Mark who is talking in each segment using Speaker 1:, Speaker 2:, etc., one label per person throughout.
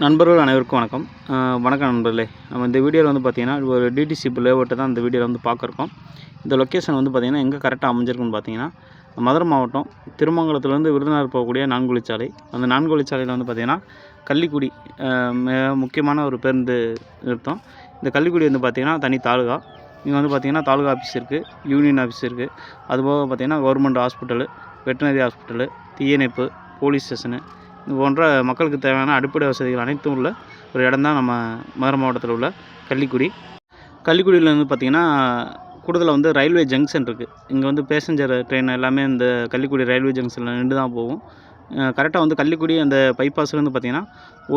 Speaker 1: நண்பர்கள் அனைவருக்கும் வணக்கம். வணக்கம் நண்பர்களே. நம்ம இந்த வீடியோவில் வந்து பார்த்தீங்கன்னா ஒரு டிடிசி லேஅவுட்டை தான் இந்த வீடியோவில் வந்து பார்க்குறோம் இந்த லொக்கேஷன் வந்து பார்த்தீங்கன்னா எங்கே கரெக்டாக அமைஞ்சிருக்குன்னு பார்த்தீங்கன்னா மதுரை மாவட்டம் திருமங்கலத்துலேருந்து விருதுநகர் போகக்கூடிய நான்குழிச்சாலை. அந்த நான்குழிச்சாலையில் வந்து பார்த்திங்கன்னா கள்ளிக்குடி மிக முக்கியமான ஒரு பேருந்து நிறுத்தம். இந்த கள்ளிக்குடி வந்து பார்த்திங்கன்னா தனி தாலுகா. இங்கே வந்து பார்த்திங்கன்னா தாலுகா ஆஃபீஸ் இருக்குது யூனியன் ஆஃபீஸ் இருக்குது அதுபோக பார்த்தீங்கன்னா கவர்மெண்ட் ஹாஸ்பிட்டலு வெட்டினரி ஹாஸ்பிட்டலு தீயணைப்பு போலீஸ் ஸ்டேஷனு இது போன்ற மக்களுக்கு தேவையான அடிப்படை வசதிகள் அனைத்தும் உள்ள ஒரு இடம் தான் நம்ம மதுரை மாவட்டத்தில் உள்ள கள்ளிக்குடி. கள்ளிக்குடியில் வந்து பார்த்திங்கன்னா கூடுதலாக வந்து ரயில்வே ஜங்ஷன் இருக்குது இங்கே வந்து பேசஞ்சர் ட்ரெயின் எல்லாமே இந்த கள்ளிக்குடி ரயில்வே ஜங்ஷனில் நின்று தான் போகும். கரெக்டாக வந்து கள்ளிக்குடி அந்த பைபாஸ்லேருந்து பார்த்திங்கன்னா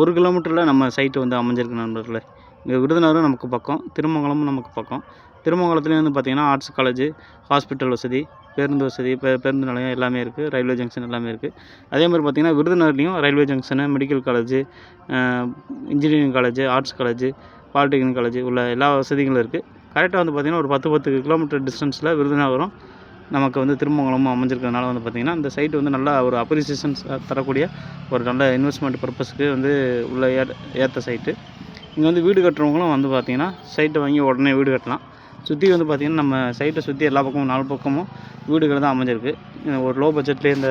Speaker 1: ஒரு கிலோமீட்டரில் நம்ம சைட்டு வந்து அமைஞ்சிருக்கு நண்பர்களே. இங்கே விருதுநகரும் நமக்கு பக்கம் திருமங்கலமும் நமக்கு பக்கம். திருமங்கலத்துலேயும் வந்து பார்த்திங்கன்னா ஆர்ட்ஸ் காலேஜ் ஹாஸ்பிட்டல் வசதி பேருந்து வசதி பே பேருந்து நிலையம் எல்லாமே இருக்குது ரயில்வே ஜங்ஷன் எல்லாமே இருக்குது அதே மாதிரி பார்த்திங்கன்னா விருதுநகர்லேயும் railway junction medical college engineering college arts college polytechnic college உள்ள எல்லா வசதிகளும் இருக்குது கரெக்டாக வந்து பார்த்திங்கன்னா ஒரு பத்து பத்து கிலோமீட்டர் டிஸ்டன்ஸில் விருதுநகரும் நமக்கு வந்து திருமங்கலமும் அமைஞ்சிருக்கிறதுனால வந்து பார்த்திங்கன்னா இந்த சைட் வந்து நல்லா ஒரு அப்ரிசியேஷன்ஸ் தரக்கூடிய ஒரு நல்ல இன்வெஸ்ட்மெண்ட் பர்பஸ்க்கு வந்து உள்ள ஏற்ற சைட்டு இங்கே வந்து வீடு கட்டுறவங்களும் வந்து பார்த்திங்கன்னா சைட்டை வாங்கி உடனே வீடு கட்டலாம். சுற்றி வந்து பார்த்திங்கன்னா நம்ம சைட்டை சுற்றி எல்லா பக்கமும் நாலு பக்கமும் வீடுகள் தான் அமைஞ்சிருக்கு. ஒரு லோ பட்ஜெட்லேயே இந்த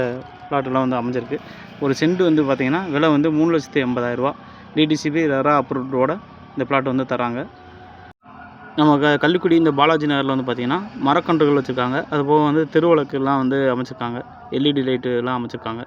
Speaker 1: பிளாட்டெல்லாம் வந்து அமைஞ்சிருக்கு. ஒரு சென்ட் வந்து பார்த்திங்கன்னா விலை வந்து மூணு லட்சத்தி எண்பதாயிரரூவா டிடிசிபி ரெரா அப்ரூவ்டோட இந்த பிளாட் வந்து தராங்க. நம்ம க கள்ளிக்குடி இந்த பாலாஜி நகரில் வந்து பார்த்திங்கன்னா மரக்கன்றுகள் வச்சுருக்காங்க. அதுபோக வந்து தெருவிளக்குலாம் வந்து அமைச்சிருக்காங்க. எல்இடி லைட்டுலாம் அமைச்சிருக்காங்க.